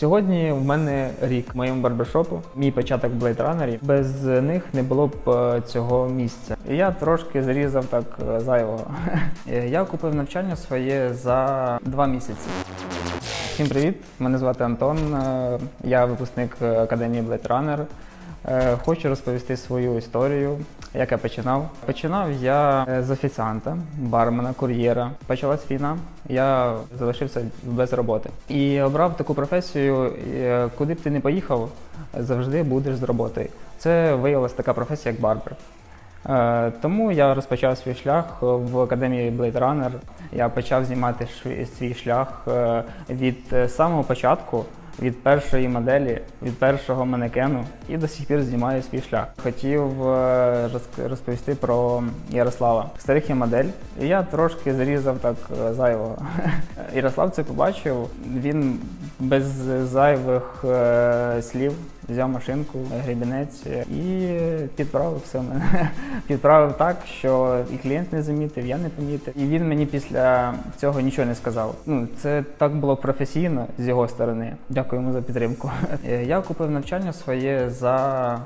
Сьогодні в мене рік моєму барбершопу, мій початок в Runner. Без них не було б е, цього місця. І Я трошки зрізав так е, зайвого. Е, Я купив навчання своє за два місяці. Всім привіт! Мене звати Антон. Я випускник академії Blade Runner. Е, Хочу розповісти свою історію, як я починав. Починав я е, з офіціанта, бармена, кур'єра. Почалась війна, я залишився без роботи і обрав таку професію, е, куди б ти не поїхав, завжди будеш з роботою. Це виявилася така професія, як барбер. Тому я розпочав свій шлях в академії Blade Runner. Я почав знімати свій шлях від самого початку, від першої моделі, від першого манекену і до сих пір знімаю свій шлях. Хотів е, розповісти про Ярослава. Старих є модель, і я трошки зрізав так е, зайвого. Ярослав це побачив. Він без зайвих е, слів взяв машинку, гребінець і підправив все мене. Підправив так, що і клієнт не замітив, я не помітив. І він мені після цього нічого не сказав. Ну це так було професійно з його сторони. Дякую йому за підтримку. Е, Я купив навчання своє за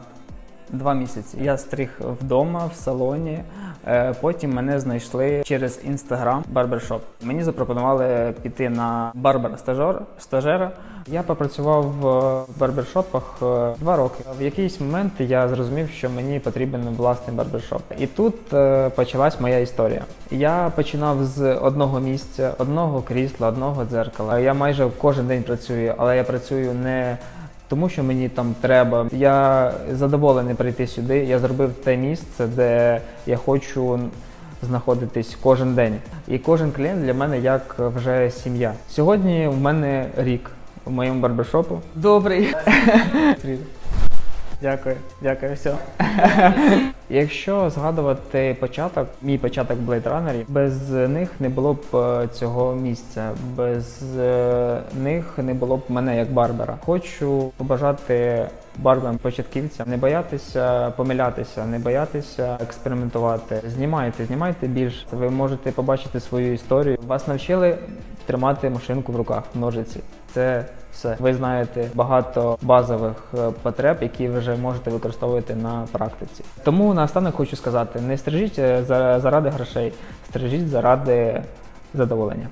Два місяці. Я стриг вдома в салоні. Е, Потім мене знайшли через інстаграм барбершоп. Мені запропонували піти на барбера стажера. Я попрацював в барбершопах е, два роки. В якийсь момент я зрозумів, що мені потрібен власний барбершоп. І тут е, почалась моя історія. Я починав з одного місця, одного крісла, одного дзеркала. Я майже кожен день працюю, але я працюю не тому що мені там треба. Я задоволений прийти сюди. Я зробив те місце, де я хочу знаходитись кожен день. І кожен клієнт для мене як вже сім'я. Сьогодні в мене рік в моєму барбершопу. Добрий. Дякую, дякую, все. Якщо згадувати початок, мій початок в Blade Runner, без них не було б е, цього місця, без е, них не було б мене як барбера. Хочу побажати барберам початківцям не боятися помилятися, не боятися експериментувати. Знімайте, знімайте більше. Ви можете побачити свою історію. Вас навчили тримати машинку в руках, ножиці. Це все. Ви знаєте багато базових е, потреб, які ви вже можете використовувати на практиці. Тому наостанок хочу сказати: не стрижіть е, за- заради грошей, стрижіть заради задоволення.